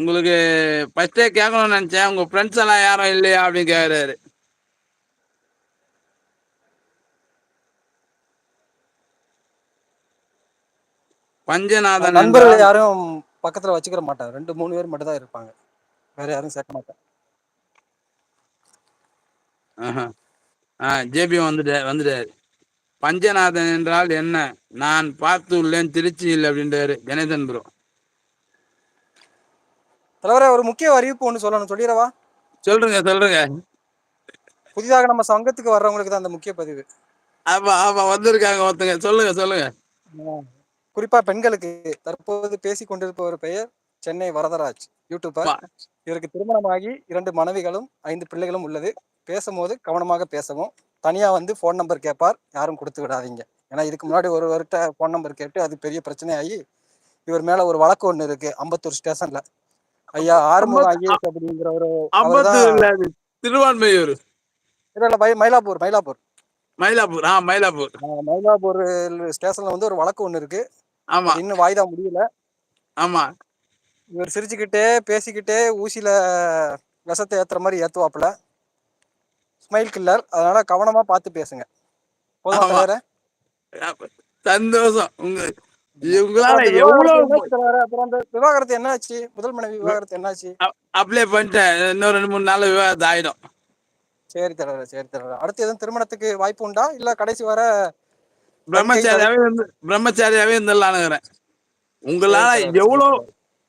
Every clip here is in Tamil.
உங்களுக்கு ஃபர்ஸ்ட்டே கேட்கணும்னு நெனச்சேன். உங்க ஃப்ரெண்ட்ஸ் எல்லாம் யாரும் இல்லையா அப்படின்னு கேக்குறாரு. பஞ்சநாதன் நண்பர்கள் யாரும் பக்கத்துல வச்சுக்கிற மாட்டாங்க. ரெண்டு மூணு பேர் மட்டும் தான் இருப்பாங்க. வேற யாரும் சேர்க்க மாட்டாங்க. ஆஹா. ஆ ஜேபி வந்துட்டு வந்துட்டாரு. பஞ்சநாதன் என்றால் என்ன? நான் பார்த்து உள்ளேன் திருச்சியில் அப்படின்றாரு. கணேசன் ப்ரோ தலைவரே ஒரு முக்கிய அறிவிப்பு ஒன்று சொல்லணும். சொல்லிடவா? சொல்றேங்க சொல்றேங்க புதிதாக நம்ம சங்கத்துக்கு வர்றவங்களுக்கு தான் அந்த முக்கிய பதிவு. ஆமா ஆமா வந்திருக்காங்க ஒருத்தங்க. சொல்லுங்க சொல்லுங்க. குறிப்பா பெண்களுக்கு தற்போது பேசி கொண்டிருப்பவர் பெயர் சென்னை வரதராஜ் யூடியூபர் இவருக்கு திருமணமாகி இரண்டு மனைவிகளும் ஐந்து பிள்ளைகளும் உள்ளது. பேசும்போது கவனமாக பேசவும். தனியா வந்து ஃபோன் நம்பர் கேட்பார். யாரும் கொடுத்து விடாதீங்க. ஏன்னா இதுக்கு முன்னாடி ஒருவர்கிட்ட ஃபோன் நம்பர் கேட்டு அது பெரிய பிரச்சனையாகி இவர் மேல ஒரு வழக்கு ஒண்ணு இருக்கு. அம்பத்தூர் ஸ்டேஷன்ல. ஐயா ஆறுமுகம் ஐஏஎஸ் அப்படிங்கிற ஒரு திருவான்மையூர். இல்ல மயிலாப்பூர் மயிலாப்பூர். மயிலாப்பூர் ஆ மயிலாப்பூர். மயிலாப்பூர் ஸ்டேஷன்ல வந்து ஒரு வழக்கு ஒண்ணு இருக்கு. ஆமா. இன்னும் வாய்தா முடியல. ஆமா. இவர் சிரிச்சுக்கிட்டே பேசிக்கிட்டே ஊசியில விஷத்தை ஏத்துற மாதிரி ஏத்துவாப்புல. Smile killer. அதனால கவனமா பார்த்து பேசுங்க. போதுமா? சந்தோஷம். உங்க அந்த எவ்வளவு விவாகரத்து என்னாச்சு? விவாகரத்து முதல் மனைவி விவாகரத்து என்னாச்சு? அப்ளை பண்ணிட்டேன். இன்னும் ரெண்டு மூணு நாள் விவாதம் ஆயிடும். சரி தலைவரே சரி தலைவரே அடுத்து எதுவும் திருமணத்துக்கு வாய்ப்பு உண்டா? இல்ல கடைசி வர பிரம்மச்சாரியாவே பிரம்மச்சாரியாவே இருந்துடலானுங்கிறேன் உங்களால சரி.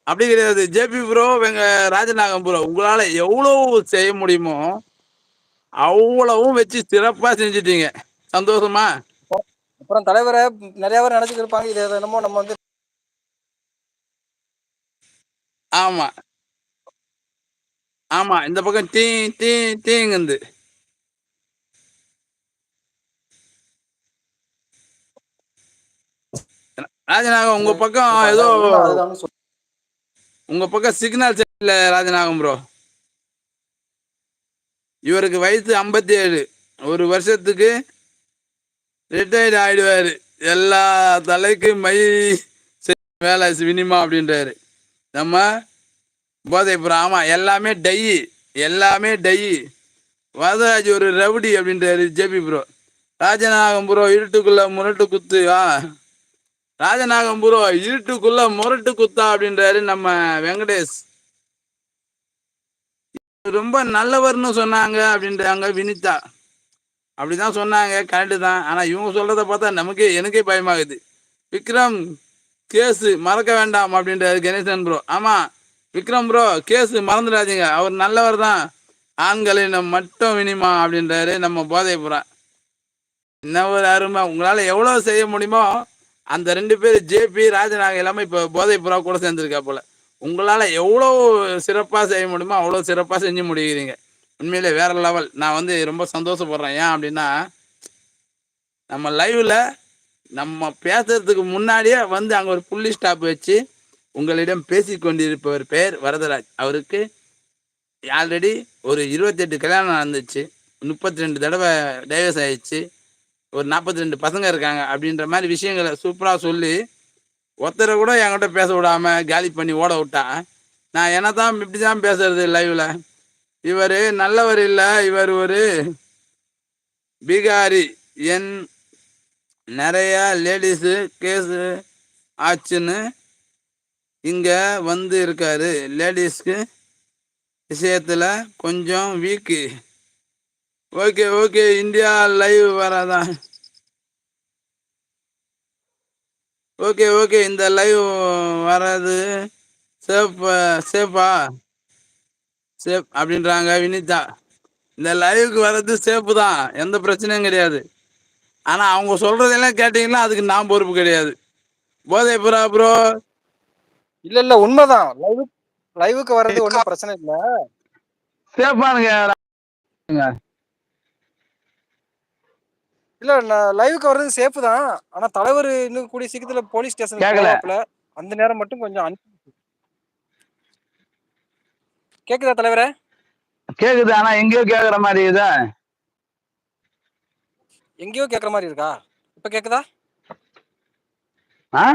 அப்படி கிடையாது. ஜேபி ப்ரோ எங்க ராஜநாகம் ப்ரோ உங்களால எவ்வளவு செய்ய முடியுமோ அவ்வளவும் வச்சு சிறப்பா செஞ்சிட்டீங்க. சந்தோஷமா? அப்புறம் தலைவரை நிறைய பேர் நினைச்சிட்டு இருப்பாங்க இது என்னமோ நம்ம வந்து ஆமா. ஆமா இந்த பக்கம் டீ டீ டீங்குந்து ராஜநாகம் உங்க பக்கம் ஏதோ. உங்க பக்கம் சிக்னல் சரியில்லை ராஜநாகம் ப்ரோ இவருக்கு வயசு ஐம்பத்தி ஏழு ஒரு வருஷத்துக்கு ரிட்டையர்ட் ஆயிடுவாரு. எல்லா தலைக்கும் மை வேலை வினிமா அப்படின்றாரு. நம்ம போதை ஆமா எல்லாமே டை எல்லாமே டை. வரதராஜ் ஒரு ரவுடி அப்படின்றாரு ஜேபி ப்ரோ. ராஜநாகம் ப்ரோ இருட்டுக்குள்ள முரட்டு குத்து ஆ ராஜநாகம் ப்ரோ இருட்டுக்குள்ள முரட்டு குத்தா அப்படின்றாரு நம்ம வெங்கடேஷ். ரொம்ப நல்லவர்னு சொன்னாங்க அப்படின்றாங்க வினிதா. அப்படிதான் சொன்னாங்க கரெக்டு தான். ஆனால் இவங்க சொல்கிறத பார்த்தா நமக்கே எனக்கே பயமாகுது. விக்ரம் கேஸு மறக்க வேண்டாம் அப்படின்றாரு கணேசன் ப்ரோ ஆமாம் விக்ரம் ப்ரோ கேஸு மறந்துடாதீங்க. அவர் நல்லவர் தான். ஆண்களினம் மட்டும் வினிமா அப்படின்றாரு நம்ம போதைப்புறா என்ன ஒரு அருமை. உங்களால் எவ்வளோ செய்ய முடியுமோ அந்த ரெண்டு பேர் ஜேபி ராஜநாக எல்லாமே இப்போ போதைப்புறா கூட சேர்ந்துருக்கா போல. உங்களால் எவ்வளோ சிறப்பாக செய்ய முடியுமோ அவ்வளோ சிறப்பாக செஞ்சு முடிகிறீங்க உண்மையிலே வேற லெவல் நான் வந்து ரொம்ப சந்தோஷப்படுறேன். ஏன் அப்படின்னா நம்ம லைவ்ல நம்ம பேசுறதுக்கு முன்னாடியே வந்து அங்க ஒரு புள்ளி ஸ்டாப் வச்சு உங்களிடம் பேசி கொண்டிருப்பவர் பெயர் வரதராஜ். அவருக்கு ஆல்ரெடி ஒரு இருபத்தெட்டு கல்யாணம் நடந்துச்சு. முப்பத்தி ரெண்டு தடவை டைவர்ஸ் ஆயிடுச்சு. ஒரு நாற்பத்தி ரெண்டு பசங்க இருக்காங்க. அப்படின்ற மாதிரி விஷயங்களை சூப்பராக சொல்லி ஒருத்தரை கூட என்கிட்ட பேச விடாமல் காலி பண்ணி ஓட விட்டா நான் என்ன தான் இப்படி தான் பேசுறது லைவில் இவர் நல்லவர் இல்லை இவர் ஒரு பீகாரி. என் நிறைய லேடிஸு கேஸு ஆச்சுன்னு இங்கே வந்து இருக்காரு. லேடிஸ்க்கு விஷயத்தில் கொஞ்சம் weak. Okay okay India live வராதான் okay okay இந்த லைவ் வராது சேஃப் சேஃபா? சேஃப் அப்படின்றாங்க வினிதா. இந்த லைவுக்கு வர்றது சேஃபு தான். எந்த பிரச்சனையும் கிடையாது. ஆனால் அவங்க சொல்றதெல்லாம் கேட்டிங்கன்னா அதுக்கு நான் பொறுப்பு கிடையாது. போதை புறா ப்ரோ இல்ல இல்ல உண்மைதான். லைவ் லைவுக்கு வர்றது ஒண்ணும் பிரச்சனை இல்ல. சேஃபானுங்க இல்ல லைவுக்கு வர்றது சேஃப் தான். ஆனா தலைவர் இன்னும் கூடிய சீக்கிரத்துல போலீஸ் ஸ்டேஷன் கேக்கல. போவாப்ல அந்த நேரம் மட்டும் கொஞ்சம் அனுப்பி கேக்குதா தலைவரே? கேக்குது ஆனா எங்கேயோ கேக்குற மாதிரி இதா எங்கேயோ கேக்குற மாதிரி இருக்கா? இப்ப கேக்குதா? ஆ?